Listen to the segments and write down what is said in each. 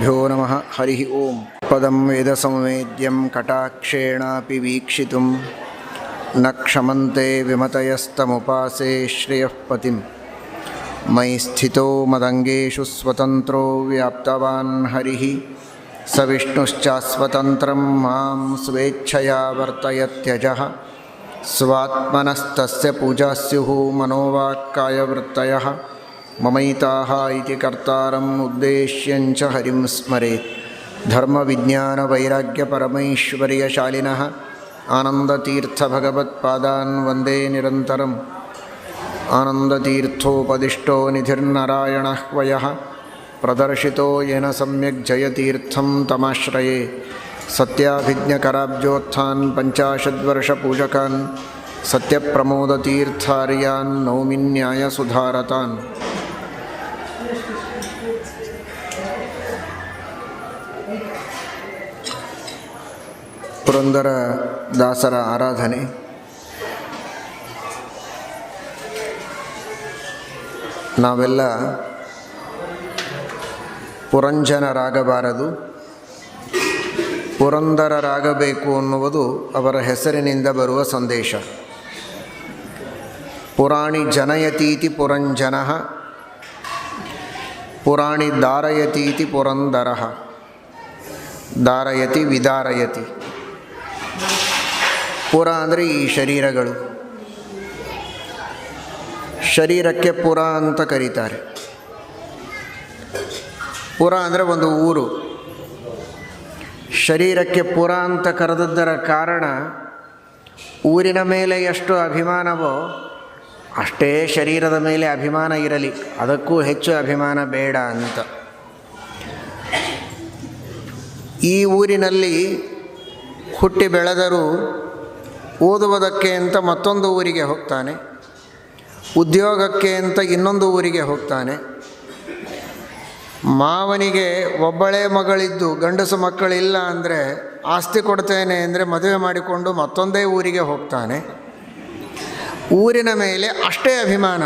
श्रीगुरुभ्यो नमः। हरिः ओं पदं वेदसंवेद्यं कटाक्षेणापि वीक्षितुं न क्षमन्ते विमतयस्तमुपासे श्रियः पतिं मयि स्थितो मदङ्गेषु स्वतन्त्रो व्याप्तवान् हरिः। स विष्णुश्चास्वतन्त्रं माँ स्वेच्छया वर्तयत्यजः स्वात्मनस्तस्य पूजा स्युः मनोवाक्कायवृत्तयः ममैताः इति कर्तारम् उद्देश्यञ्च हरिं स्मरेत् धर्मविज्ञानवैराग्यपरमैश्वर्यशालिनः आनन्दतीर्थभगवत्पादान् वंदे निरन्तरम्। आनन्दतीर्थोपदिष्टो निधिर्नरायणः वयः। प्रदर्शितो येन सम्यक् जयतीर्थं तमाश्रये। सत्याभिज्ञकराब्जोत्थान् पञ्चाशद्वर्षपूजकान्। सत्यप्रमोदतीर्थार्यान् नौमिन्यायसुधारतान्। ಪುರಂದರ ದಾಸರ ಆರಾಧನೆ. ನಾವೆಲ್ಲ ಪುರಂಜನರಾಗಬಾರದು ಪುರಂದರರಾಗಬೇಕು ಅನ್ನುವುದು ಅವರ ಹೆಸರಿನಿಂದ ಬರುವ ಸಂದೇಶ. ಪುರಾಣಿ ಜನಯತೀತಿ ಪುರಂಜನ, ಪುರಾಣಿ ದಾರಯತೀತಿ ಪುರಂದರ. ದಾರಯತಿ ವಿದಾರಯತಿ. ಪುರ ಅಂದರೆ ಈ ಶರೀರಗಳು. ಶರೀರಕ್ಕೆ ಪುರ ಅಂತ ಕರೀತಾರೆ. ಪುರ ಅಂದರೆ ಒಂದು ಊರು. ಶರೀರಕ್ಕೆ ಪುರ ಅಂತ ಕರೆದದ್ದರ ಕಾರಣ ಊರಿನ ಮೇಲೆ ಎಷ್ಟು ಅಭಿಮಾನವೋ ಅಷ್ಟೇ ಶರೀರದ ಮೇಲೆ ಅಭಿಮಾನ ಇರಲಿ. ಅದಕ್ಕೂ ಹೆಚ್ಚು ಅಭಿಮಾನ ಬೇಡ ಅಂತ. ಈ ಊರಿನಲ್ಲಿ ಹುಟ್ಟಿ ಬೆಳೆದರೂ ಓದುವುದಕ್ಕೆ ಅಂತ ಮತ್ತೊಂದು ಊರಿಗೆ ಹೋಗ್ತಾನೆ, ಉದ್ಯೋಗಕ್ಕೆ ಅಂತ ಇನ್ನೊಂದು ಊರಿಗೆ ಹೋಗ್ತಾನೆ. ಮಾವನಿಗೆ ಒಬ್ಬಳೇ ಮಗಳಿದ್ದು, ಗಂಡಸು ಮಕ್ಕಳಿಲ್ಲ ಅಂದರೆ ಆಸ್ತಿ ಕೊಡ್ತೇನೆ ಅಂದರೆ ಮದುವೆ ಮಾಡಿಕೊಂಡು ಮತ್ತೊಂದೇ ಊರಿಗೆ ಹೋಗ್ತಾನೆ. ಊರಿನ ಮೇಲೆ ಅಷ್ಟೇ ಅಭಿಮಾನ.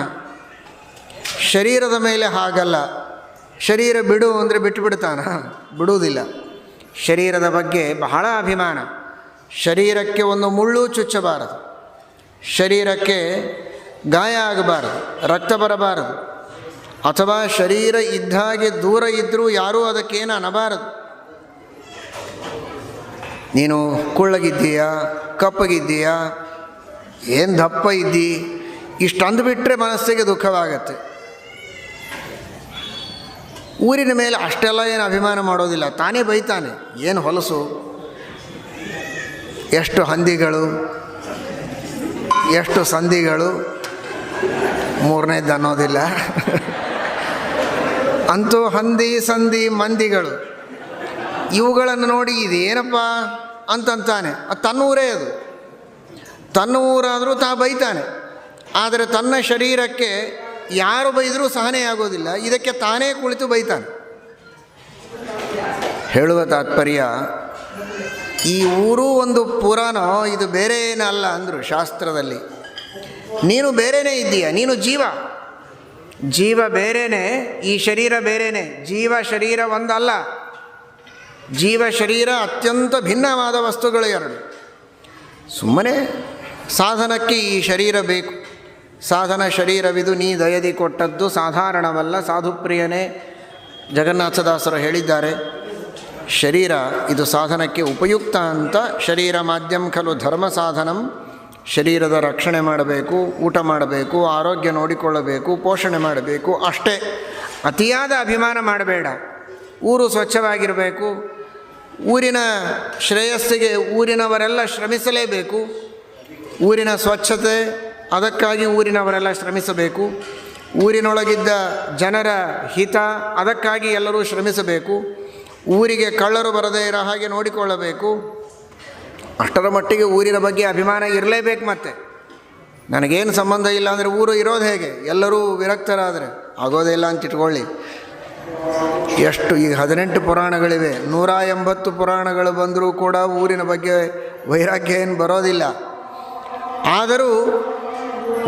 ಶರೀರದ ಮೇಲೆ ಹಾಗಲ್ಲ. ಶರೀರ ಬಿಡು ಅಂದರೆ ಬಿಟ್ಟುಬಿಡ್ತಾನ ಬಿಡುವುದಿಲ್ಲ. ಶರೀರದ ಬಗ್ಗೆ ಬಹಳ ಅಭಿಮಾನ. ಶರೀರಕ್ಕೆ ಒಂದು ಮುಳ್ಳು ಚುಚ್ಚಬಾರದು. ಶರೀರಕ್ಕೆ ಗಾಯ ಆಗಬಾರದು, ರಕ್ತ ಬರಬಾರದು. ಅಥವಾ ಶರೀರ ಇದ್ದಾಗೆ ದೂರ ಇದ್ದರೂ ಯಾರೂ ಅದಕ್ಕೇನು ಅನ್ನಬಾರದು ನೀನು ಕುಳ್ಳಗಿದ್ದೀಯಾ, ಕಪ್ಪಗಿದ್ದೀಯಾ, ಏನು ದಪ್ಪ ಇದ್ದೀ ಇಷ್ಟು ಅಂದುಬಿಟ್ರೆ ಮನಸ್ಸಿಗೆ ದುಃಖವಾಗತ್ತೆ. ಊರಿನ ಮೇಲೆ ಅಷ್ಟೆಲ್ಲ ಏನು ಅಭಿಮಾನ ಮಾಡೋದಿಲ್ಲ, ತಾನೇ ಬೈತಾನೆ, ಏನು ಹೊಲಸು? ಎಷ್ಟು ಹಂದಿಗಳು, ಎಷ್ಟು ಸಂಧಿಗಳು ಮೂರನೇದ್ದು ಅನ್ನೋದಿಲ್ಲ. ಅಂತೂ ಹಂದಿ ಸಂಧಿ ಮಂದಿಗಳು. ಇವುಗಳನ್ನು ನೋಡಿ ಇದೇನಪ್ಪ ಅಂತಂತಾನೆ. ಅದು ತನ್ನೂರೇ ಅದು. ತನ್ನ ಊರಾದರೂ ತಾ ಬೈತಾನೆ. ಆದರೆ ತನ್ನ ಶರೀರಕ್ಕೆ ಯಾರು ಬೈದರೂ ಸಹನೆ ಆಗೋದಿಲ್ಲ. ಇದಕ್ಕೆ ತಾನೇ ಕುಳಿತು ಬೈತಾನೆ. ಹೇಳುವ ತಾತ್ಪರ್ಯ ಈ ಊರು ಒಂದು ಪುರಾಣ, ಇದು ಬೇರೆ ಏನಲ್ಲ ಅಂದರು ಶಾಸ್ತ್ರದಲ್ಲಿ. ನೀನು ಬೇರೆಯೇ ಇದ್ದೀಯ, ನೀನು ಜೀವ. ಜೀವ ಬೇರೆಯೇ ಈ ಶರೀರ ಬೇರೆಯೇ ಜೀವ ಶರೀರ ಒಂದಲ್ಲ. ಜೀವ ಶರೀರ ಅತ್ಯಂತ ಭಿನ್ನವಾದ ವಸ್ತುಗಳು ಎರಡು. ಸುಮ್ಮನೆ ಸಾಧನಕ್ಕೆ ಈ ಶರೀರ ಬೇಕು. ಸಾಧನ ಶರೀರವಿದು ನೀ ದಯದಿ ಕೊಟ್ಟದ್ದು ಸಾಧಾರಣವಲ್ಲ. ಸಾಧುಪ್ರಿಯನೇ ಜಗನ್ನಾಥದಾಸರು ಹೇಳಿದ್ದಾರೆ. ಶರೀರ ಇದು ಸಾಧನಕ್ಕೆ ಉಪಯುಕ್ತ ಅಂತ ಶರೀರ ಮಾಧ್ಯಮ ಖಲು ಧರ್ಮ ಸಾಧನಂ. ಶರೀರದ ರಕ್ಷಣೆ ಮಾಡಬೇಕು, ಊಟ ಮಾಡಬೇಕು, ಆರೋಗ್ಯ ನೋಡಿಕೊಳ್ಳಬೇಕು, ಪೋಷಣೆ ಮಾಡಬೇಕು, ಅಷ್ಟೇ. ಅತಿಯಾದ ಅಭಿಮಾನ ಮಾಡಬೇಡ. ಊರು ಸ್ವಚ್ಛವಾಗಿರಬೇಕು. ಊರಿನ ಶ್ರೇಯಸ್ಸಿಗೆ ಊರಿನವರೆಲ್ಲ ಶ್ರಮಿಸಲೇಬೇಕು. ಊರಿನ ಸ್ವಚ್ಛತೆ, ಅದಕ್ಕಾಗಿ ಊರಿನವರೆಲ್ಲ ಶ್ರಮಿಸಬೇಕು. ಊರಿನೊಳಗಿದ್ದ ಜನರ ಹಿತ, ಅದಕ್ಕಾಗಿ ಎಲ್ಲರೂ ಶ್ರಮಿಸಬೇಕು. ಊರಿಗೆ ಕಳ್ಳರು ಬರದೇ ಇರೋ ಹಾಗೆ ನೋಡಿಕೊಳ್ಳಬೇಕು. ಅಷ್ಟರ ಮಟ್ಟಿಗೆ ಊರಿನ ಬಗ್ಗೆ ಅಭಿಮಾನ ಇರಲೇಬೇಕು ಮತ್ತೆ. ನನಗೇನು ಸಂಬಂಧ ಇಲ್ಲ ಅಂದರೆ ಊರು ಇರೋದು ಹೇಗೆ? ಎಲ್ಲರೂ ವಿರಕ್ತರಾದರೆ ಆಗೋದೇ ಇಲ್ಲ ಅಂತ ಇಟ್ಕೊಳ್ಳಿ. ಎಷ್ಟು ಈಗ ಹದಿನೆಂಟು ಪುರಾಣಗಳಿವೆ. ನೂರ ಎಂಬತ್ತು ಪುರಾಣಗಳು ಬಂದರೂ ಕೂಡ ಊರಿನ ಬಗ್ಗೆ ವೈರಾಗ್ಯ ಏನು ಬರೋದಿಲ್ಲ. ಆದರೂ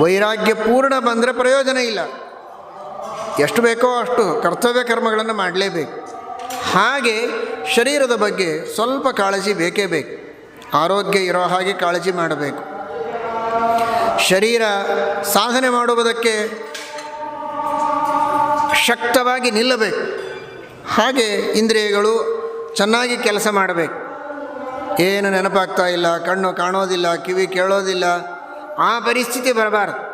ವೈರಾಗ್ಯ ಪೂರ್ಣ ಬಂದರೆ ಪ್ರಯೋಜನ ಇಲ್ಲ. ಎಷ್ಟು ಬೇಕೋ ಅಷ್ಟು ಕರ್ತವ್ಯ ಕರ್ಮಗಳನ್ನು ಮಾಡಲೇಬೇಕು. ಹಾಗೆ ಶರೀರದ ಬಗ್ಗೆ ಸ್ವಲ್ಪ ಕಾಳಜಿ ಬೇಕೇ ಬೇಕು. ಆರೋಗ್ಯ ಇರೋ ಹಾಗೆ ಕಾಳಜಿ ಮಾಡಬೇಕು. ಶರೀರ ಸಾಧನೆ ಮಾಡುವುದಕ್ಕೆ ಶಕ್ತವಾಗಿ ನಿಲ್ಲಬೇಕು. ಹಾಗೆ ಇಂದ್ರಿಯಗಳು ಚೆನ್ನಾಗಿ ಕೆಲಸ ಮಾಡಬೇಕು. ಏನು ನೆನಪಾಗ್ತಾ ಇಲ್ಲ, ಕಣ್ಣು ಕಾಣೋದಿಲ್ಲ, ಕಿವಿ ಕೇಳೋದಿಲ್ಲ, ಆ ಪರಿಸ್ಥಿತಿ ಬರಬಾರದು.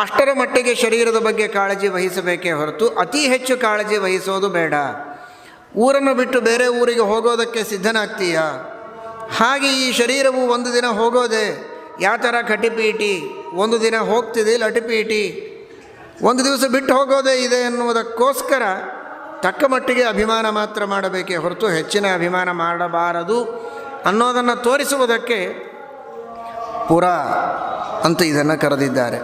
ಅಷ್ಟರ ಮಟ್ಟಿಗೆ ಶರೀರದ ಬಗ್ಗೆ ಕಾಳಜಿ ವಹಿಸಬೇಕೇ ಹೊರತು ಅತಿ ಹೆಚ್ಚು ಕಾಳಜಿ ವಹಿಸೋದು ಬೇಡ. ಊರನ್ನು ಬಿಟ್ಟು ಬೇರೆ ಊರಿಗೆ ಹೋಗೋದಕ್ಕೆ ಸಿದ್ಧನಾಗ್ತೀಯ? ಹಾಗೆ ಈ ಶರೀರವು ಒಂದು ದಿನ ಹೋಗೋದೆ ಯಾವ ಥರ ಕಟಿಪೀಟಿ ಒಂದು ದಿನ ಹೋಗ್ತಿದೆ ಲಟಿಪೀಟಿ ಒಂದು ದಿವಸ ಬಿಟ್ಟು ಹೋಗೋದೇ ಇದೆ ಎನ್ನುವುದಕ್ಕೋಸ್ಕರ ತಕ್ಕ ಮಟ್ಟಿಗೆ ಅಭಿಮಾನ ಮಾತ್ರ ಮಾಡಬೇಕೇ ಹೊರತು ಹೆಚ್ಚಿನ ಅಭಿಮಾನ ಮಾಡಬಾರದು ಅನ್ನೋದನ್ನು ತೋರಿಸುವುದಕ್ಕೆ ಪುರ ಅಂತ ಇದನ್ನು ಕರೆದಿದ್ದಾರೆ.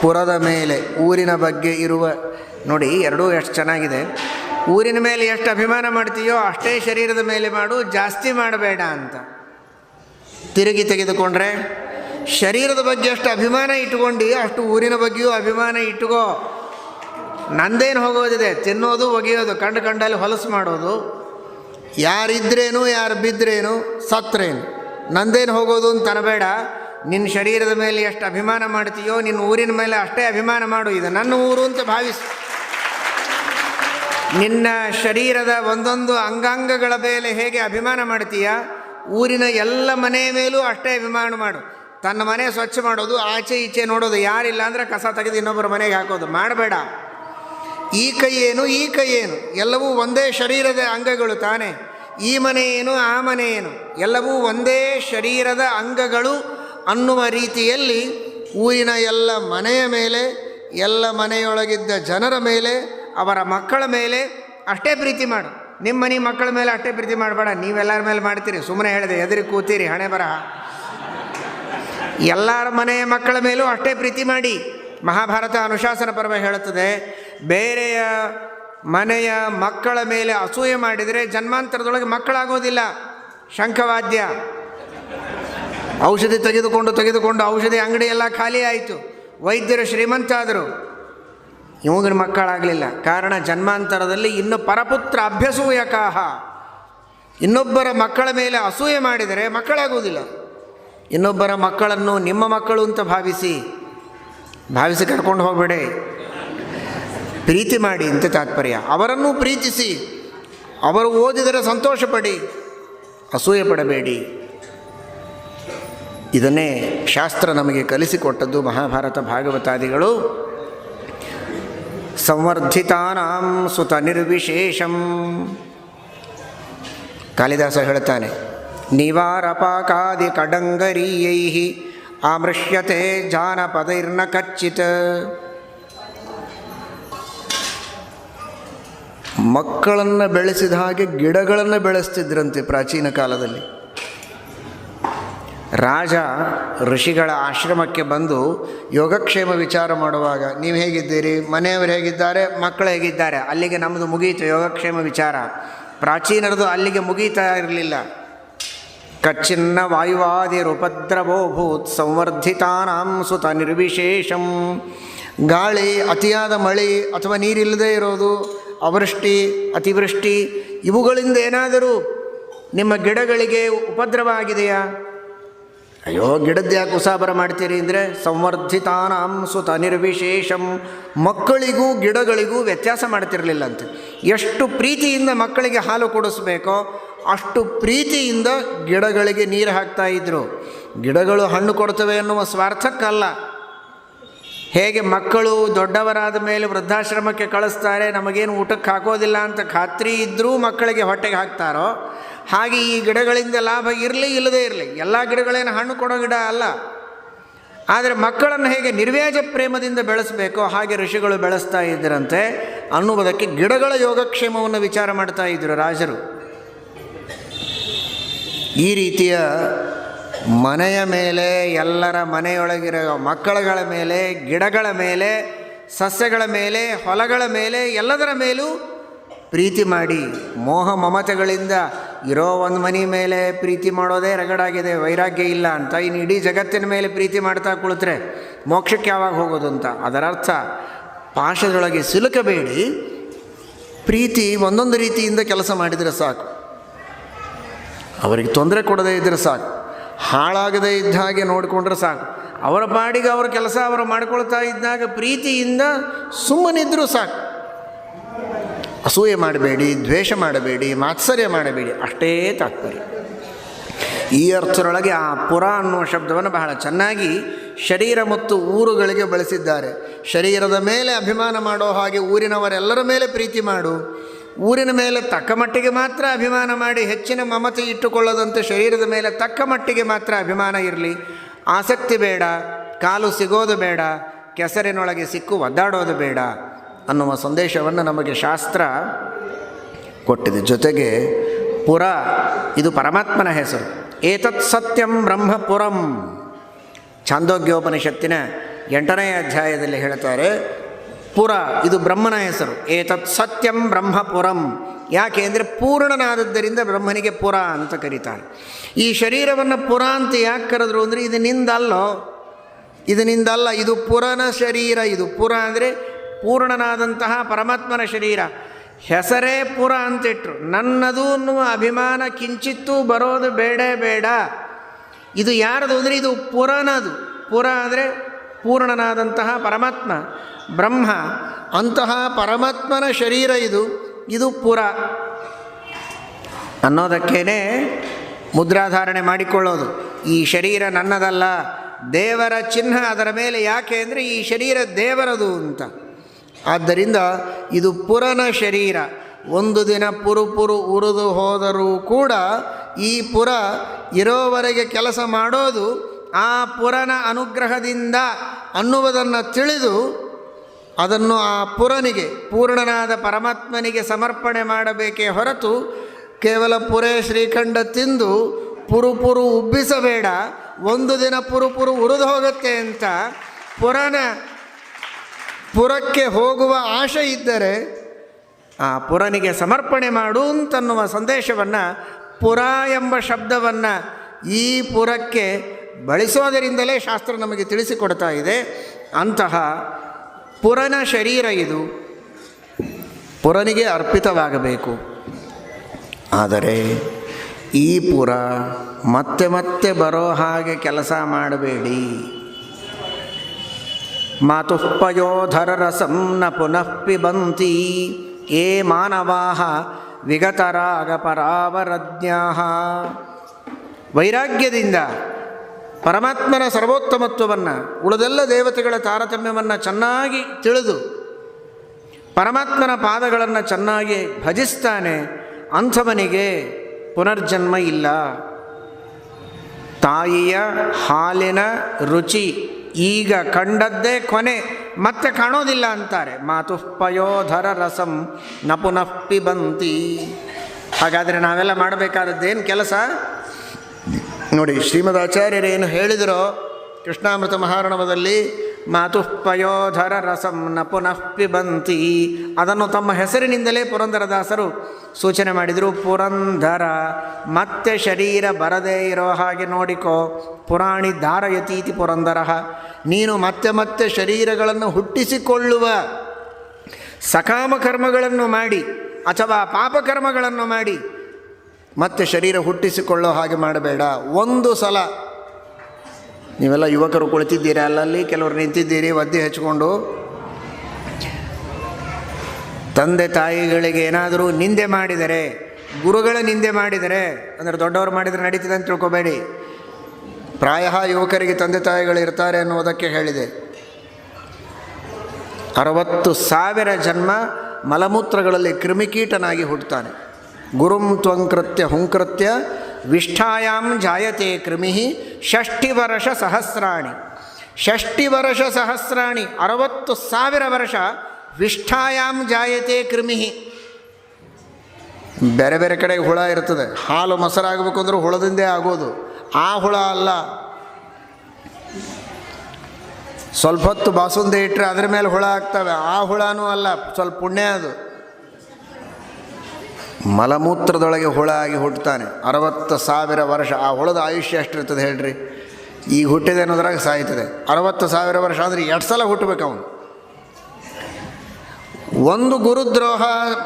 ಪುರದ ಮೇಲೆ ಊರಿನ ಬಗ್ಗೆ ಇರುವ ನೋಡಿ, ಎರಡೂ ಎಷ್ಟು ಚೆನ್ನಾಗಿದೆ. ಊರಿನ ಮೇಲೆ ಎಷ್ಟು ಅಭಿಮಾನ ಮಾಡ್ತೀಯೋ ಅಷ್ಟೇ ಶರೀರದ ಮೇಲೆ ಮಾಡು, ಜಾಸ್ತಿ ಮಾಡಬೇಡ ಅಂತ. ತಿರುಗಿ ತೆಗೆದುಕೊಂಡ್ರೆ, ಶರೀರದ ಬಗ್ಗೆ ಎಷ್ಟು ಅಭಿಮಾನ ಇಟ್ಕೊಂಡು, ಅಷ್ಟು ಊರಿನ ಬಗ್ಗೆಯೂ ಅಭಿಮಾನ ಇಟ್ಕೋ. ನಂದೇನು ಹೋಗೋದಿದೆ? ತಿನ್ನೋದು, ಒಗೆಯೋದು, ಕಂಡು ಕಂಡಲ್ಲಿ ಹೊಲಸು ಮಾಡೋದು. ಯಾರಿದ್ರೇನು, ಯಾರು ಬಿದ್ದರೇನು ಸತ್ರೇನು ನಂದೇನು ಹೋಗೋದು ಅಂತ ಅನಬೇಡ. ನಿನ್ನ ಶರೀರದ ಮೇಲೆ ಎಷ್ಟು ಅಭಿಮಾನ ಮಾಡ್ತೀಯೋ ನಿನ್ನ ಊರಿನ ಮೇಲೆ ಅಷ್ಟೇ ಅಭಿಮಾನ ಮಾಡು. ಇದು ನನ್ನ ಊರು ಅಂತ ಭಾವಿಸು. ನಿನ್ನ ಶರೀರದ ಒಂದೊಂದು ಅಂಗಾಂಗಗಳ ಮೇಲೆ ಹೇಗೆ ಅಭಿಮಾನ ಮಾಡ್ತೀಯ? ಊರಿನ ಎಲ್ಲ ಮನೆಯ ಮೇಲೂ ಅಷ್ಟೇ ಅಭಿಮಾನ ಮಾಡು. ತನ್ನ ಮನೆ ಸ್ವಚ್ಛ ಮಾಡೋದು, ಆಚೆ ಈಚೆ ನೋಡೋದು, ಯಾರಿಲ್ಲ ಅಂದರೆ ಕಸ ತೆಗೆದು ಇನ್ನೊಬ್ಬರ ಮನೆಗೆ ಹಾಕೋದು. ಮಾಡಬೇಡ. ಈ ಕೈ ಏನು, ಈ ಕೈ ಏನು? ಎಲ್ಲವೂ ಒಂದೇ ಶರೀರದ ಅಂಗಗಳು ತಾನೇ. ಈ ಮನೆ ಏನು, ಆ ಮನೆ ಏನು? ಎಲ್ಲವೂ ಒಂದೇ ಶರೀರದ ಅಂಗಗಳು ಅನ್ನುವ ರೀತಿಯಲ್ಲಿ ಊರಿನ ಎಲ್ಲ ಮನೆಯ ಮೇಲೆ, ಎಲ್ಲ ಮನೆಯೊಳಗಿದ್ದ ಜನರ ಮೇಲೆ ಅವರ ಮಕ್ಕಳ ಮೇಲೆ ಅಷ್ಟೇ ಪ್ರೀತಿ ಮಾಡು. ನಿಮ್ಮ ಮನೆ ಮಕ್ಕಳ ಮೇಲೆ ಅಷ್ಟೇ ಪ್ರೀತಿ ಮಾಡಬೇಡ. ನೀವೆಲ್ಲರ ಮೇಲೆ ಮಾಡ್ತೀರಿ. ಸುಮ್ಮನೆ ಹೇಳಿದೆ, ಎದುರಿ ಕೂತೀರಿ, ಹಣೆ ಬರಹ. ಎಲ್ಲರ ಮನೆಯ ಮಕ್ಕಳ ಮೇಲೂ ಅಷ್ಟೇ ಪ್ರೀತಿ ಮಾಡಿ. ಮಹಾಭಾರತ ಅನುಶಾಸನ ಪರ್ವ ಹೇಳುತ್ತದೆ, ಬೇರೆಯ ಮನೆಯ ಮಕ್ಕಳ ಮೇಲೆ ಅಸೂಯೆ ಮಾಡಿದರೆ ಜನ್ಮಾಂತರದೊಳಗೆ ಮಕ್ಕಳಾಗೋದಿಲ್ಲ. ಶಂಖವಾದ್ಯ. ಔಷಧಿ ತೆಗೆದುಕೊಂಡು ತೆಗೆದುಕೊಂಡು, ಔಷಧಿ ಅಂಗಡಿ ಎಲ್ಲ ಖಾಲಿ ಆಯಿತು. ವೈದ್ಯರು ಶ್ರೀಮಂತ ಆದರು ಇವಾಗಿನ ಮಕ್ಕಳಾಗಲಿಲ್ಲ. ಕಾರಣ ಜನ್ಮಾಂತರದಲ್ಲಿ ಇನ್ನು ಪರಪುತ್ರ ಅಭ್ಯಸೂಯಕಾಹ. ಇನ್ನೊಬ್ಬರ ಮಕ್ಕಳ ಮೇಲೆ ಅಸೂಯೆ ಮಾಡಿದರೆ ಮಕ್ಕಳಾಗುವುದಿಲ್ಲ. ಇನ್ನೊಬ್ಬರ ಮಕ್ಕಳನ್ನು ನಿಮ್ಮ ಮಕ್ಕಳು ಅಂತ ಭಾವಿಸಿ ಭಾವಿಸಿ ಕರ್ಕೊಂಡು ಹೋಗಬೇಡಿ. ಪ್ರೀತಿ ಮಾಡಿ ಅಂತ ತಾತ್ಪರ್ಯ. ಅವರನ್ನು ಪ್ರೀತಿಸಿ, ಅವರು ಓದಿದರೆ ಸಂತೋಷಪಡಿ, ಅಸೂಯೆ ಪಡಬೇಡಿ. ಇದನ್ನೇ ಶಾಸ್ತ್ರ ನಮಗೆ ಕಲಿಸಿಕೊಟ್ಟದ್ದು ಮಹಾಭಾರತ ಭಾಗವತಾದಿಗಳು. ಸಂವರ್ಧಿತಾನಾಂ ಸುತ ನಿರ್ವಿಶೇಷಂ. ಕಾಳಿದಾಸ ಹೇಳ್ತಾನೆ ನಿವಾರಪಾಕಾದಿ ಕಡಂಗರೀಯೈ ಆಮೃಶ್ಯತೆ ಜಾನಪದೈರ್ನ ಕಚ್ಚಿತ. ಮಕ್ಕಳನ್ನು ಬೆಳೆಸಿದ ಹಾಗೆ ಗಿಡಗಳನ್ನು ಬೆಳೆಸ್ತಿದ್ರಂತೆ ಪ್ರಾಚೀನ ಕಾಲದಲ್ಲಿ. ರಾಜ ಋಷಿಗಳ ಆಶ್ರಮಕ್ಕೆ ಬಂದು ಯೋಗಕ್ಷೇಮ ವಿಚಾರ ಮಾಡುವಾಗ ನೀವು ಹೇಗಿದ್ದೀರಿ? ಮನೆಯವರು ಹೇಗಿದ್ದಾರೆ? ಮಕ್ಕಳು ಹೇಗಿದ್ದಾರೆ? ಅಲ್ಲಿಗೆ ನಮ್ಮದು ಮುಗಿಯಿತು ಯೋಗಕ್ಷೇಮ ವಿಚಾರ. ಪ್ರಾಚೀನರದು ಅಲ್ಲಿಗೆ ಮುಗೀತಾ ಇರಲಿಲ್ಲ. ಕಚ್ಚಿನ್ನ ವಾಯುವಾದಿರುಪದ್ರವೋಭೂತ್ ಸಂವರ್ಧಿತಾನಾಂ ಸುತ ನಿರ್ವಿಶೇಷಂ. ಗಾಳಿ ಅತಿಯಾದ ಮಳೆ ಅಥವಾ ನೀರಿಲ್ಲದೆ ಇರೋದು, ಅವೃಷ್ಟಿ, ಅತಿವೃಷ್ಟಿ, ಇವುಗಳಿಂದ ಏನಾದರೂ ನಿಮ್ಮ ಗಿಡಗಳಿಗೆ ಉಪದ್ರವ ಆಗಿದೆಯಾ? ಅಯ್ಯೋ, ಗಿಡದ ಯಾಕೆ ಉಸಾಬರ ಮಾಡ್ತೀರಿ ಅಂದರೆ ಸಂವರ್ಧಿತಾನಾಂ ಸುತ ನಿರ್ವಿಶೇಷಂ. ಮಕ್ಕಳಿಗೂ ಗಿಡಗಳಿಗೂ ವ್ಯತ್ಯಾಸ ಮಾಡ್ತಿರಲಿಲ್ಲಂತೆ. ಎಷ್ಟು ಪ್ರೀತಿಯಿಂದ ಮಕ್ಕಳಿಗೆ ಹಾಲು ಕೊಡಿಸ್ಬೇಕೋ, ಅಷ್ಟು ಪ್ರೀತಿಯಿಂದ ಗಿಡಗಳಿಗೆ ನೀರು ಹಾಕ್ತಾ ಇದ್ದರು ಗಿಡಗಳು ಹಣ್ಣು ಕೊಡ್ತವೆ ಅನ್ನುವ ಸ್ವಾರ್ಥಕ್ಕಲ್ಲ. ಹೇಗೆ ಮಕ್ಕಳು ದೊಡ್ಡವರಾದ ಮೇಲೆ ವೃದ್ಧಾಶ್ರಮಕ್ಕೆ ಕಳಿಸ್ತಾರೆ, ನಮಗೇನು ಊಟಕ್ಕೆ ಹಾಕೋದಿಲ್ಲ ಅಂತ ಖಾತ್ರಿ ಇದ್ದರೂ ಮಕ್ಕಳಿಗೆ ಹೊಟ್ಟೆಗೆ ಹಾಕ್ತಾರೋ? ಹಾಗೆ ಈ ಗಿಡಗಳಿಂದ ಲಾಭ ಇರಲಿ ಇಲ್ಲದೇ ಇರಲಿ, ಎಲ್ಲ ಗಿಡಗಳೇನು ಹಣ್ಣು ಕೊಡೋ ಗಿಡ ಅಲ್ಲ. ಆದರೆ ಮಕ್ಕಳನ್ನು ಹೇಗೆ ನಿರ್ವೇಜ ಪ್ರೇಮದಿಂದ ಬೆಳೆಸಬೇಕೋ, ಹಾಗೆ ಋಷಿಗಳು ಬೆಳೆಸ್ತಾ ಇದ್ದರಂತೆ ಅನ್ನುವುದಕ್ಕೆ ಗಿಡಗಳ ಯೋಗಕ್ಷೇಮವನ್ನು ವಿಚಾರ ಮಾಡ್ತಾ ಇದ್ದರು ರಾಜರು. ಈ ರೀತಿಯ ಮನೆಯ ಮೇಲೆ, ಎಲ್ಲರ ಮನೆಯೊಳಗಿರೋ ಮಕ್ಕಳುಗಳ ಮೇಲೆ, ಗಿಡಗಳ ಮೇಲೆ, ಸಸ್ಯಗಳ ಮೇಲೆ, ಹೊಲಗಳ ಮೇಲೆ, ಎಲ್ಲದರ ಮೇಲೂ ಪ್ರೀತಿ ಮಾಡಿ, ಮೋಹ ಮಮತೆಗಳಿಂದ ಇರೋ ಒಂದು ಮನೆ ಮೇಲೆ ಪ್ರೀತಿ ಮಾಡೋದೇ ರಗಡಾಗಿದೆ, ವೈರಾಗ್ಯ ಇಲ್ಲ ಅಂತ. ಇನ್ನು ಇಡೀ ಜಗತ್ತಿನ ಮೇಲೆ ಪ್ರೀತಿ ಮಾಡ್ತಾ ಕುಳಿತರೆ ಮೋಕ್ಷಕ್ಕೆ ಯಾವಾಗ ಹೋಗೋದು ಅಂತ? ಅದರರ್ಥ ಪಾಶದೊಳಗೆ ಸಿಲುಕಬೇಡಿ, ಪ್ರೀತಿ ಒಂದೊಂದು ರೀತಿಯಿಂದ ಕೆಲಸ ಮಾಡಿದರೆ ಸಾಕು. ಅವರಿಗೆ ತೊಂದರೆ ಕೊಡದೇ ಇದ್ದರೆ ಸಾಕು. ಹಾಳಾಗದೇ ಇದ್ದ ಹಾಗೆ ನೋಡಿಕೊಂಡ್ರೆ ಸಾಕು. ಅವರ ಪಾಡಿಗೆ ಅವರ ಕೆಲಸ ಅವರು ಮಾಡ್ಕೊಳ್ತಾ ಇದ್ದಾಗ ಪ್ರೀತಿಯಿಂದ ಸುಮ್ಮನಿದ್ದರೂ ಸಾಕು. ಅಸೂಯೆ ಮಾಡಬೇಡಿ, ದ್ವೇಷ ಮಾಡಬೇಡಿ, ಮಾತ್ಸರ್ಯ ಮಾಡಬೇಡಿ, ಅಷ್ಟೇ ತಾತ್ಪರ್ಯ. ಈ ಅರ್ಥದೊಳಗೆ ಆ ಪುರ ಅನ್ನುವ ಶಬ್ದವನ್ನು ಬಹಳ ಚೆನ್ನಾಗಿ ಶರೀರ ಮತ್ತು ಊರುಗಳಿಗೆ ಬಳಸಿದ್ದಾರೆ. ಶರೀರದ ಮೇಲೆ ಅಭಿಮಾನ ಮಾಡೋ ಹಾಗೆ ಊರಿನವರೆಲ್ಲರ ಮೇಲೆ ಪ್ರೀತಿ ಮಾಡು. ಊರಿನ ಮೇಲೆ ತಕ್ಕ ಮಟ್ಟಿಗೆ ಮಾತ್ರ ಅಭಿಮಾನ ಮಾಡಿ ಹೆಚ್ಚಿನ ಮಮತೆ ಇಟ್ಟುಕೊಳ್ಳದಂತೆ ಶರೀರದ ಮೇಲೆ ತಕ್ಕ ಮಟ್ಟಿಗೆ ಮಾತ್ರ ಅಭಿಮಾನ ಇರಲಿ. ಆಸಕ್ತಿ ಬೇಡ, ಕಾಲು ಸಿಗೋದು ಬೇಡ, ಕೆಸರಿನೊಳಗೆ ಸಿಕ್ಕು ಒದ್ದಾಡೋದು ಬೇಡ ಅನ್ನುವ ಸಂದೇಶವನ್ನು ನಮಗೆ ಶಾಸ್ತ್ರ ಕೊಟ್ಟಿದೆ. ಜೊತೆಗೆ ಪುರ, ಇದು ಪರಮಾತ್ಮನ ಹೆಸರು. ಏತತ್ ಸತ್ಯಂ ಬ್ರಹ್ಮಪುರಂ. ಛಾಂದೋಗ್ಯೋಪನಿಷತ್ತಿನ ಎಂಟನೇ ಅಧ್ಯಾಯದಲ್ಲಿ ಹೇಳ್ತಾರೆ ಪುರ, ಇದು ಬ್ರಹ್ಮನ ಹೆಸರು. ಏತತ್ ಸತ್ಯಂ ಬ್ರಹ್ಮಪುರಂ. ಯಾಕೆ ಅಂದರೆ ಪೂರ್ಣನಾದದ್ದರಿಂದ ಬ್ರಹ್ಮನಿಗೆ ಪುರ ಅಂತ ಕರೀತಾರೆ. ಈ ಶರೀರವನ್ನು ಪುರ ಅಂತ ಯಾಕೆ ಕರೆದ್ರು ಅಂದರೆ ಇದು ನಿಂದಲ್ಲೋ. ಇದು ನಿಂದಲ್ಲ, ಇದು ಪುರನ ಶರೀರ. ಇದು ಪುರ ಅಂದರೆ ಪೂರ್ಣನಾದಂತಹ ಪರಮಾತ್ಮನ ಶರೀರ. ಹೆಸರೇ ಪುರ ಅಂತಿಟ್ರು. ನನ್ನದು ಅನ್ನುವ ಅಭಿಮಾನ ಕಿಂಚಿತ್ತೂ ಬರೋದು ಬೇಡ ಬೇಡ. ಇದು ಯಾರದು ಅಂದರೆ ಇದು ಪುರನದು. ಪುರ ಅಂದರೆ ಪೂರ್ಣನಾದಂತಹ ಪರಮಾತ್ಮ, ಬ್ರಹ್ಮ, ಅಂತಹ ಪರಮಾತ್ಮನ ಶರೀರ ಇದು ಇದು ಪುರ. ಅನ್ನೋದಕ್ಕೇನೆ ಮುದ್ರಾಧಾರಣೆ ಮಾಡಿಕೊಳ್ಳೋದು. ಈ ಶರೀರ ನನ್ನದಲ್ಲ, ದೇವರ ಚಿಹ್ನ ಅದರ ಮೇಲೆ ಯಾಕೆ ಅಂದರೆ ಈ ಶರೀರ ದೇವರದು ಅಂತ. ಆದ್ದರಿಂದ ಇದು ಪುರನ ಶರೀರ. ಒಂದು ದಿನ ಪುರು ಪುರು ಉರಿದು ಹೋದರೂ ಕೂಡ ಈ ಪುರ ಇರೋವರೆಗೆ ಕೆಲಸ ಮಾಡೋದು ಆ ಪುರನ ಅನುಗ್ರಹದಿಂದ ಅನ್ನುವುದನ್ನು ತಿಳಿದು ಅದನ್ನು ಆ ಪುರನಿಗೆ, ಪೂರ್ಣನಾದ ಪರಮಾತ್ಮನಿಗೆ ಸಮರ್ಪಣೆ ಮಾಡಬೇಕೇ ಹೊರತು ಕೇವಲ ಪುರೇ ಶ್ರೀಖಂಡ ತಿಂದು ಪುರು ಪುರು ಉಬ್ಬಿಸಬೇಡ, ಒಂದು ದಿನ ಪುರುಪುರು ಪುರು ಉರಿದು ಹೋಗುತ್ತೆ ಅಂತ ಪುರನ ಪುರಕ್ಕೆ ಹೋಗುವ ಆಶೆ ಇದ್ದರೆ ಆ ಪುರನಿಗೆ ಸಮರ್ಪಣೆ ಮಾಡು ಅಂತನ್ನುವ ಸಂದೇಶವನ್ನು ಪುರ ಎಂಬ ಶಬ್ದವನ್ನು ಈ ಪುರಕ್ಕೆ ಬಳಸೋದರಿಂದಲೇ ಶಾಸ್ತ್ರ ನಮಗೆ ತಿಳಿಸಿಕೊಡ್ತಾ ಇದೆ. ಅಂತಹ ಪುರನ ಶರೀರ ಇದು. ಪುರನಿಗೆ ಅರ್ಪಿತವಾಗಬೇಕು. ಆದರೆ ಈ ಪುರ ಮತ್ತೆ ಮತ್ತೆ ಬರೋ ಹಾಗೆ ಕೆಲಸ ಮಾಡಬೇಡಿ. ಮಾತುಃಪಯೋಧರ ರಸಂ ನ ಪುನಃ ಪಿಬಂತಿ. ಏ ಮಾನವಾ ವಿಗತರಾಗ ಪರಾವರಜ್ಞಾ ವೈರಾಗ್ಯದಿಂದ ಪರಮಾತ್ಮನ ಸರ್ವೋತ್ತಮತ್ವವನ್ನು, ಉಳಿದೆಲ್ಲ ದೇವತೆಗಳ ತಾರತಮ್ಯವನ್ನು ಚೆನ್ನಾಗಿ ತಿಳಿದು, ಪರಮಾತ್ಮನ ಪಾದಗಳನ್ನು ಚೆನ್ನಾಗಿ ಭಜಿಸ್ತಾನೆ, ಅಂಥವನಿಗೆ ಪುನರ್ಜನ್ಮ ಇಲ್ಲ. ತಾಯಿಯ ಹಾಲಿನ ರುಚಿ ಈಗ ಕಂಡದ್ದೇ ಕೊನೆ, ಮತ್ತೆ ಕಾಣೋದಿಲ್ಲ ಅಂತಾರೆ. ಮಾತು ಪಯೋಧರ ರಸಂ ನ ಪುನಃ ಹಾಗಾದರೆ ನಾವೆಲ್ಲ ಮಾಡಬೇಕಾದದ್ದೇನು ಕೆಲಸ? ನೋಡಿ ಶ್ರೀಮದ್ ಆಚಾರ್ಯರೇನು ಹೇಳಿದರೋ ಕೃಷ್ಣಾಮೃತ ಮಹಾರಣವದಲ್ಲಿ ಮಾತುಃಪಯೋಧರ ರಸಂ ನ ಪುನಃ ಪಿಬಂತಿ. ಅದನ್ನು ತಮ್ಮ ಹೆಸರಿನಿಂದಲೇ ಪುರಂದರದಾಸರು ಸೂಚನೆ ಮಾಡಿದರು, ಪುರಂದರ, ಮತ್ತೆ ಶರೀರ ಬರದೇ ಇರೋ ಹಾಗೆ ನೋಡಿಕೋ, ಪುರಾಣಿ ದಾರಯತೀತಿ ಪುರಂದರ. ನೀನು ಮತ್ತೆ ಮತ್ತೆ ಶರೀರಗಳನ್ನು ಹುಟ್ಟಿಸಿಕೊಳ್ಳುವ ಸಕಾಮ ಕರ್ಮಗಳನ್ನು ಮಾಡಿ, ಅಥವಾ ಪಾಪಕರ್ಮಗಳನ್ನು ಮಾಡಿ ಮತ್ತೆ ಶರೀರ ಹುಟ್ಟಿಸಿಕೊಳ್ಳೋ ಹಾಗೆ ಮಾಡಬೇಡ. ಒಂದು ಸಲ. ನೀವೆಲ್ಲ ಯುವಕರು ಕುಳಿತಿದ್ದೀರಿ? ಅಲ್ಲಲ್ಲಿ ಕೆಲವರು ನಿಂತಿದ್ದೀರಿ, ಒದ್ದೆ ಹಚ್ಕೊಂಡು. ತಂದೆ ತಾಯಿಗಳಿಗೆ ಏನಾದರೂ ನಿಂದೆ ಮಾಡಿದರೆ, ಗುರುಗಳ ನಿಂದೆ ಮಾಡಿದರೆ, ಅಂದರೆ ದೊಡ್ಡವರು ಮಾಡಿದರೆ ನಡೀತದೆ ಅಂತ ತಿಳ್ಕೊಬೇಡಿ. ಪ್ರಾಯ ಯುವಕರಿಗೆ ತಂದೆ ತಾಯಿಗಳು ಇರ್ತಾರೆ ಅನ್ನುವುದಕ್ಕೆ ಹೇಳಿದೆ. ಅರವತ್ತು ಸಾವಿರ ಜನ್ಮ ಮಲಮೂತ್ರಗಳಲ್ಲಿ ಕ್ರಿಮಿಕೀಟನಾಗಿ ಹುಟ್ಟುತ್ತಾನೆ ಗುರುಂ ತ್ವಂಕೃತ್ಯ ಹುಂಕೃತ್ಯ ವಿಷ್ಠಾಯಾಂ ಜಾಯತೆ ಕೃಮಿ ಷಷ್ಠಿ ವರ್ಷ ಸಹಸ್ರಾಣಿ. ಷಷ್ಠಿ ವರ್ಷ ಸಹಸ್ರಾಣಿ, ಅರವತ್ತು ಸಾವಿರ ವರ್ಷ ವಿಷ್ಠಾಯಾಂ ಜಾಯತೆ ಕೃಮಿ ಬೇರೆ ಬೇರೆ ಕಡೆಗೆ ಹುಳ ಇರ್ತದೆ. ಹಾಲು ಮೊಸರಾಗಬೇಕು ಅಂದ್ರೆ ಹುಳದಿಂದೇ ಆಗೋದು. ಆ ಹುಳ ಅಲ್ಲ. ಸ್ವಲ್ಪ ಹೊತ್ತು ಬಾಸುಂದೆ ಇಟ್ಟರೆ ಅದ್ರ ಮೇಲೆ ಹುಳ ಆಗ್ತವೆ. ಆ ಹುಳನೂ ಅಲ್ಲ. ಸ್ವಲ್ಪ ಪುಣ್ಯ ಅದು. ಮಲಮೂತ್ರದೊಳಗೆ ಹುಳ ಆಗಿ ಹುಟ್ಟುತ್ತಾನೆ. ಅರವತ್ತು ಸಾವಿರ ವರ್ಷ, ಆ ಹುಳದ ಆಯುಷ್ಯ ಎಷ್ಟಿರ್ತದೆ ಹೇಳ್ರಿ? ಈಗ ಹುಟ್ಟಿದೆ ಅನ್ನೋದ್ರಾಗ ಸಾಯ್ತದೆ. ಅರವತ್ತು ಸಾವಿರ ವರ್ಷ ಅಂದರೆ ಎರಡು ಸಲ ಹುಟ್ಟಬೇಕು ಅವನು. ಒಂದು ಗುರುದ್ರೋಹ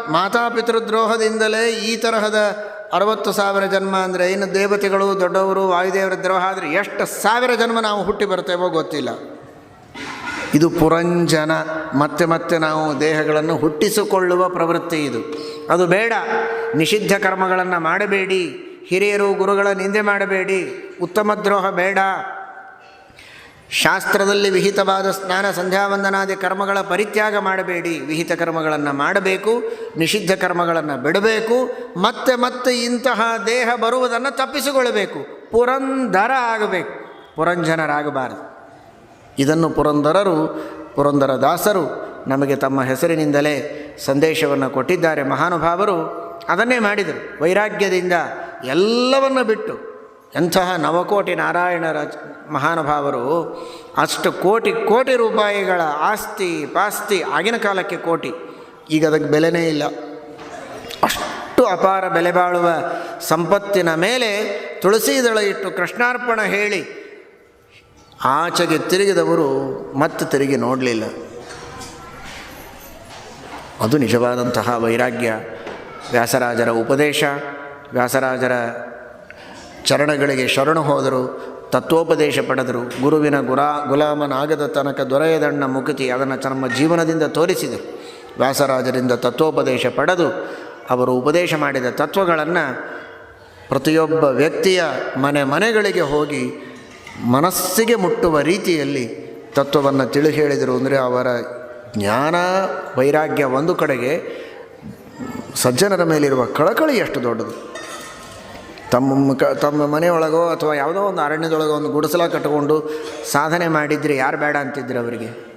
ಮಾತಾಪಿತೃದ್ರೋಹದಿಂದಲೇ ಈ ತರಹದ ಅರವತ್ತು ಸಾವಿರ ಜನ್ಮ ಅಂದರೆ ಇನ್ನು ದೇವತೆಗಳು, ದೊಡ್ಡವರು, ವಾಯುದೇವರ ದ್ರೋಹ ಆದರೆ ಎಷ್ಟು ಸಾವಿರ ಜನ್ಮ ನಾವು ಹುಟ್ಟಿ ಬರ್ತೇವೋ ಗೊತ್ತಿಲ್ಲ. ಇದು ಪುರಂಜನ, ಮತ್ತೆ ಮತ್ತೆ ನಾವು ದೇಹಗಳನ್ನು ಹುಟ್ಟಿಸಿಕೊಳ್ಳುವ ಪ್ರವೃತ್ತಿ ಇದು. ಅದು ಬೇಡ. ನಿಷಿದ್ಧ ಕರ್ಮಗಳನ್ನು ಮಾಡಬೇಡಿ. ಹಿರಿಯರು ಗುರುಗಳ ನಿಂದೆ ಮಾಡಬೇಡಿ. ಉತ್ತಮ ದ್ರೋಹ ಬೇಡ. ಶಾಸ್ತ್ರದಲ್ಲಿ ವಿಹಿತವಾದ ಸ್ನಾನ ಸಂಧ್ಯಾವಂದನಾದಿ ಕರ್ಮಗಳ ಪರಿತ್ಯಾಗ ಮಾಡಬೇಡಿ. ವಿಹಿತ ಕರ್ಮಗಳನ್ನು ಮಾಡಬೇಕು, ನಿಷಿದ್ಧ ಕರ್ಮಗಳನ್ನು ಬಿಡಬೇಕು, ಮತ್ತೆ ಮತ್ತೆ ಇಂತಹ ದೇಹ ಬರುವುದನ್ನು ತಪ್ಪಿಸಿಕೊಳ್ಳಬೇಕು. ಪುರಂದರ ಆಗಬೇಕು. ಪುರಂಜನರಾಗಬಾರದು. ಇದನ್ನು ಪುರಂದರರು, ಪುರಂದರ ದಾಸರು ನಮಗೆ ತಮ್ಮ ಹೆಸರಿನಿಂದಲೇ ಸಂದೇಶವನ್ನು ಕೊಟ್ಟಿದ್ದಾರೆ. ಮಹಾನುಭಾವರು ಅದನ್ನೇ ಮಾಡಿದರು. ವೈರಾಗ್ಯದಿಂದ ಎಲ್ಲವನ್ನು ಬಿಟ್ಟು ಎಂತಹ ನವಕೋಟಿ ನಾರಾಯಣರ ಮಹಾನುಭಾವರು ಅಷ್ಟು ಕೋಟಿ ಕೋಟಿ ರೂಪಾಯಿಗಳ ಆಸ್ತಿ, ಪಾಸ್ತಿ ಆಗಿನ ಕಾಲಕ್ಕೆ ಕೋಟಿ. ಈಗ ಅದಕ್ಕೆ ಬೆಲೆನೇ ಇಲ್ಲ. ಅಷ್ಟು ಅಪಾರ ಬೆಲೆ ಬಾಳುವ ಸಂಪತ್ತಿನ ಮೇಲೆ ತುಳಸಿದಳ ಇಟ್ಟು ಕೃಷ್ಣಾರ್ಪಣ ಹೇಳಿ ಆಚೆಗೆ ತಿರುಗಿದವರು ಮತ್ತೆ ತಿರುಗಿ ನೋಡಲಿಲ್ಲ. ಅದು ನಿಜವಾದಂತಹ ವೈರಾಗ್ಯ. ವ್ಯಾಸರಾಜರ ಉಪದೇಶ, ವ್ಯಾಸರಾಜರ ಚರಣಗಳಿಗೆ ಶರಣು ಹೋದರು, ತತ್ವೋಪದೇಶ ಪಡೆದರು. ಗುರುವಿನ ಗುರಾ, ಗುಲಾಮನಾಗದ ತನಕ ದೊರೆಯದಣ್ಣ ಮುಕುತಿ ಅದನ್ನು ತಮ್ಮ ಜೀವನದಿಂದ ತೋರಿಸಿದರು ವ್ಯಾಸರಾಜರಿಂದ ತತ್ವೋಪದೇಶ ಪಡೆದು ಅವರು ಉಪದೇಶ ಮಾಡಿದ ತತ್ವಗಳನ್ನು ಪ್ರತಿಯೊಬ್ಬ ವ್ಯಕ್ತಿಯ ಮನೆ ಮನೆಗಳಿಗೆ ಹೋಗಿ ಮನಸ್ಸಿಗೆ ಮುಟ್ಟುವ ರೀತಿಯಲ್ಲಿ ತತ್ವವನ್ನು ತಿಳಿ ಹೇಳಿದರು ಅಂದರೆ ಅವರ ಜ್ಞಾನ ವೈರಾಗ್ಯ ಒಂದು ಕಡೆಗೆ ಸಜ್ಜನರ ಮೇಲಿರುವ ಕಳಕಳಿ ಎಷ್ಟು ದೊಡ್ಡದು. ತಮ್ಮ ಕ ತಮ್ಮ ಮನೆಯೊಳಗೋ ಅಥವಾ ಯಾವುದೋ ಒಂದು ಅರಣ್ಯದೊಳಗೋ ಒಂದು ಗುಡಿಸಲ ಕಟ್ಟಿಕೊಂಡು ಸಾಧನೆ ಮಾಡಿದರೆ ಯಾರು ಬೇಡ ಅಂತಿದ್ರು ಅವರಿಗೆ?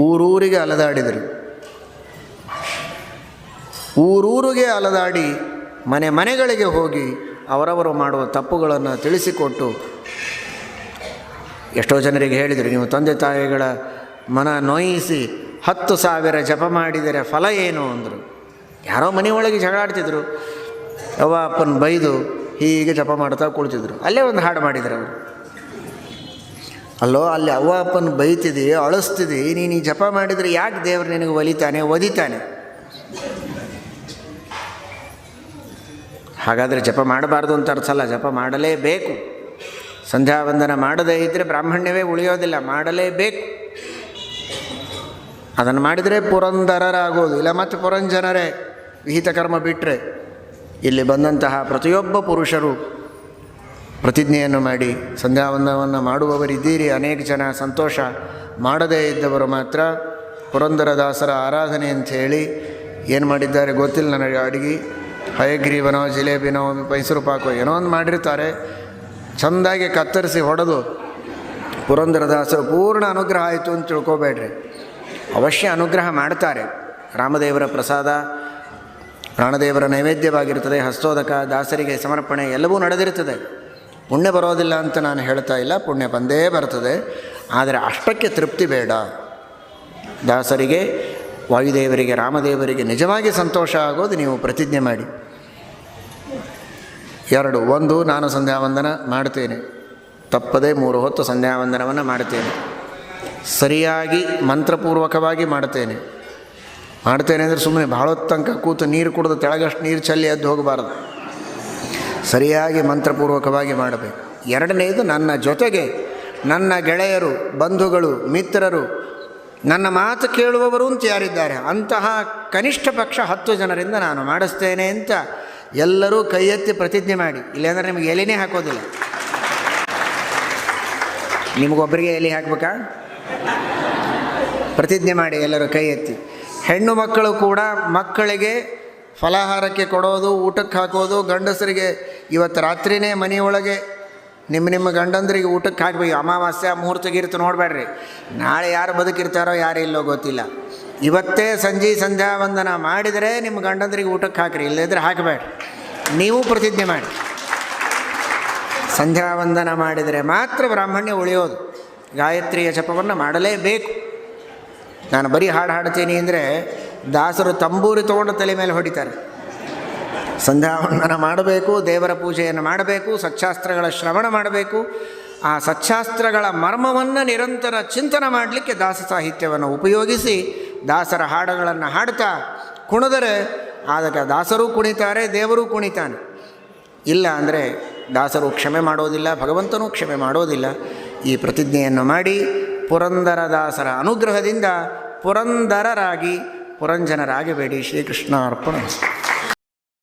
ಊರೂರಿಗೆ ಅಲೆದಾಡಿದರು. ಊರೂರಿಗೆ ಅಲದಾಡಿ ಮನೆ ಮನೆಗಳಿಗೆ ಹೋಗಿ ಅವರವರು ಮಾಡುವ ತಪ್ಪುಗಳನ್ನು ತಿಳಿಸಿಕೊಟ್ಟು ಎಷ್ಟೋ ಜನರಿಗೆ ಹೇಳಿದರು, ನೀವು ತಂದೆ ತಾಯಿಗಳ ಮನ ನೋಯಿಸಿ ಹತ್ತು ಸಾವಿರ ಜಪ ಮಾಡಿದರೆ ಫಲ ಏನು? ಅಂದರು. ಯಾರೋ ಮನೆಯೊಳಗೆ ಜಗಳಾಡ್ತಿದ್ರು. ಅವ್ವ ಅಪ್ಪನ ಬೈದು ಹೀಗೆ ಜಪ ಮಾಡ್ತಾ ಕುಳಿತಿದ್ರು. ಅಲ್ಲೇ ಒಂದು ಹಾಡು ಮಾಡಿದ್ರು ಅವರು. ಅಲ್ಲೋ, ಅಲ್ಲಿ ಅವ್ವ ಅಪ್ಪನ ಬೈತಿದಿ, ಅಳಿಸ್ತಿದಿ ನೀನು ಈ ಜಪ ಮಾಡಿದರೆ ಯಾಕೆ ದೇವರು ನಿನಗೆ ಒಲಿತಾನೆ, ಒದಿತಾನೆ? ಹಾಗಾದರೆ ಜಪ ಮಾಡಬಾರ್ದು ಅಂತ ಅರ್ಥ ಅಲ್ಲ, ಜಪ ಮಾಡಲೇಬೇಕು. ಸಂಧ್ಯಾವಂದನ ಮಾಡದೇ ಇದ್ದರೆ ಬ್ರಾಹ್ಮಣ್ಯವೇ ಉಳಿಯೋದಿಲ್ಲ, ಮಾಡಲೇಬೇಕು. ಅದನ್ನು ಮಾಡಿದರೆ ಪುರಂದರರಾಗೋದು, ಇಲ್ಲ ಮತ್ತು ಪುರಂಜನರೇ, ವಿಹಿತ ಕರ್ಮ ಬಿಟ್ಟರೆ ಇಲ್ಲಿ ಬಂದಂತಹ ಪ್ರತಿಯೊಬ್ಬ ಪುರುಷರು ಪ್ರತಿಜ್ಞೆಯನ್ನು ಮಾಡಿ, ಸಂಧ್ಯಾವಂದನವನ್ನು ಮಾಡುವವರಿದ್ದೀರಿ, ಅನೇಕ ಜನ ಸಂತೋಷ ಮಾಡದೇ ಇದ್ದವರು ಮಾತ್ರ ಪುರಂದರದಾಸರ ಆರಾಧನೆ ಅಂತ ಹೇಳಿ ಏನು ಮಾಡಿದ್ದಾರೆ ಗೊತ್ತಿಲ್ಲ ನನಗೆ ಅಡುಗೆ. ಹಯಗ್ರೀವನೋ, ಜಿಲೇಬಿನೋ, ಮೈಸೂರು ಪಾಕೋ, ಏನೋ ಒಂದು ಮಾಡಿರ್ತಾರೆ. ಚೆಂದಾಗಿ ಕತ್ತರಿಸಿ ಹೊಡೆದು ಪುರಂದರದಾಸ ಪೂರ್ಣ ಅನುಗ್ರಹ ಆಯಿತು ಅಂತ ತಿಳ್ಕೊಬೇಡ್ರಿ. ಅವಶ್ಯ ಅನುಗ್ರಹ ಮಾಡ್ತಾರೆ. ರಾಮದೇವರ ಪ್ರಸಾದ ಪ್ರಾಣದೇವರ ನೈವೇದ್ಯವಾಗಿರ್ತದೆ ಹಸ್ತೋದಕ, ದಾಸರಿಗೆ ಸಮರ್ಪಣೆ ಎಲ್ಲವೂ ನಡೆದಿರ್ತದೆ ಪುಣ್ಯ ಬರೋದಿಲ್ಲ ಅಂತ ನಾನು ಹೇಳ್ತಾ ಇಲ್ಲ. ಪುಣ್ಯ ಬಂದೇ ಬರ್ತದೆ. ಆದರೆ ಅಷ್ಟಕ್ಕೆ ತೃಪ್ತಿ ಬೇಡ. ದಾಸರಿಗೆ, ವಾಯುದೇವರಿಗೆ, ರಾಮದೇವರಿಗೆ ನಿಜವಾಗಿ ಸಂತೋಷ ಆಗೋದು ನೀವು ಪ್ರತಿಜ್ಞೆ ಮಾಡಿ. ಎರಡು, ಒಂದು, ನಾನು ಸಂಧ್ಯಾವಂದನ ಮಾಡ್ತೇನೆ ತಪ್ಪದೇ ಮೂರು ಹೊತ್ತು ಸಂಧ್ಯಾವಂದನವನ್ನು ಮಾಡ್ತೇನೆ ಸರಿಯಾಗಿ, ಮಂತ್ರಪೂರ್ವಕವಾಗಿ ಮಾಡ್ತೇನೆ ಮಾಡ್ತೇನೆ ಅಂದರೆ ಸುಮ್ಮನೆ ಭಾಳ ತನಕ ಕೂತು ನೀರು ಕುಡಿದು ತೆಳಗಷ್ಟು ನೀರು ಚಲ್ಲಿ ಎದ್ದು ಹೋಗಬಾರ್ದು. ಸರಿಯಾಗಿ, ಮಂತ್ರಪೂರ್ವಕವಾಗಿ ಮಾಡಬೇಕು. ಎರಡನೇದು, ನನ್ನ ಜೊತೆಗೆ ನನ್ನ ಗೆಳೆಯರು, ಬಂಧುಗಳು, ಮಿತ್ರರು, ನನ್ನ ಮಾತು ಕೇಳುವವರು ಅಂತ ಯಾರಿದ್ದಾರೆ? ಅಂತಹ ಕನಿಷ್ಠ ಪಕ್ಷ ಹತ್ತು ಜನರಿಂದ ನಾನು ಮಾಡಿಸ್ತೇನೆ ಅಂತ ಎಲ್ಲರೂ ಕೈ ಎತ್ತಿ ಪ್ರತಿಜ್ಞೆ ಮಾಡಿ. ಇಲ್ಲಾಂದ್ರೆ ನಿಮಗೆ ಎಲೆನೇ ಹಾಕೋದಿಲ್ಲ. ನಿಮಗೊಬ್ಬರಿಗೆ ಎಲೆ ಹಾಕ್ಬೇಕಾ? ಪ್ರತಿಜ್ಞೆ ಮಾಡಿ ಎಲ್ಲರೂ ಕೈ ಎತ್ತಿ. ಹೆಣ್ಣು ಮಕ್ಕಳು ಕೂಡ ಮಕ್ಕಳಿಗೆ ಫಲಾಹಾರಕ್ಕೆ ಕೊಡೋದು, ಊಟಕ್ಕೆ ಹಾಕೋದು, ಗಂಡಸರಿಗೆ ಇವತ್ತು ರಾತ್ರಿನೇ ಮನೆಯೊಳಗೆ ನಿಮ್ಮ ನಿಮ್ಮ ಗಂಡಂದ್ರಿಗೆ ಊಟಕ್ಕೆ ಹಾಕಬೇಕು. ಅಮಾವಾಸ್ಯ ಮುಹೂರ್ತ ಗೀರ್ತ ನೋಡಬೇಡ್ರಿ. ನಾಳೆ ಯಾರು ಬದುಕಿರ್ತಾರೋ, ಯಾರು ಇಲ್ಲೋ ಗೊತ್ತಿಲ್ಲ. ಇವತ್ತೇ ಸಂಜೆ ಸಂಧ್ಯಾ ವಂದನ ಮಾಡಿದರೆ ನಿಮ್ಮ ಗಂಡಂದ್ರಿಗೆ ಊಟಕ್ಕೆ ಹಾಕಿರಿ ಇಲ್ಲದಿದ್ದರೆ ಹಾಕಬೇಡ್ರಿ ನೀವು ಪ್ರತಿಜ್ಞೆ ಮಾಡಿ. ಸಂಧ್ಯಾ ವಂದನ ಮಾಡಿದರೆ ಮಾತ್ರ ಬ್ರಾಹ್ಮಣ್ಯ ಉಳಿಯೋದು. ಗಾಯತ್ರಿಯ ಜಪವನ್ನು ಮಾಡಲೇಬೇಕು. ನಾನು ಬರೀ ಹಾಡು ಹಾಡ್ತೀನಿ ಅಂದರೆ ದಾಸರು ತಂಬೂರಿ ತೊಗೊಂಡು ತಲೆ ಮೇಲೆ ಹೊಡಿತಾರೆ. ಸಂಧ್ಯಾವಂದನ ಮಾಡಬೇಕು, ದೇವರ ಪೂಜೆಯನ್ನು ಮಾಡಬೇಕು ಸಚ್ಚಾಸ್ತ್ರಗಳ ಶ್ರವಣ ಮಾಡಬೇಕು. ಆ ಸಚ್ಚಾಸ್ತ್ರಗಳ ಮರ್ಮವನ್ನು ನಿರಂತರ ಚಿಂತನೆ ಮಾಡಲಿಕ್ಕೆ ದಾಸ ಸಾಹಿತ್ಯವನ್ನು ಉಪಯೋಗಿಸಿ ದಾಸರ ಹಾಡುಗಳನ್ನು ಹಾಡ್ತಾ ಕುಣಿದರೆ ಆದಾಗ ದಾಸರೂ ಕುಣಿತಾರೆ, ದೇವರೂ ಕುಣಿತಾನೆ. ಇಲ್ಲ ಅಂದರೆ ದಾಸರು ಕ್ಷಮೆ ಮಾಡೋದಿಲ್ಲ, ಭಗವಂತನೂ ಕ್ಷಮೆ ಮಾಡೋದಿಲ್ಲ. ಈ ಪ್ರತಿಜ್ಞೆಯನ್ನು ಮಾಡಿ ಪುರಂದರ ದಾಸರ ಅನುಗ್ರಹದಿಂದ ಪುರಂದರರಾಗಿ ಪುರಂಜನರಾಗಬೇಡಿ. ಶ್ರೀಕೃಷ್ಣ ಅರ್ಪಣ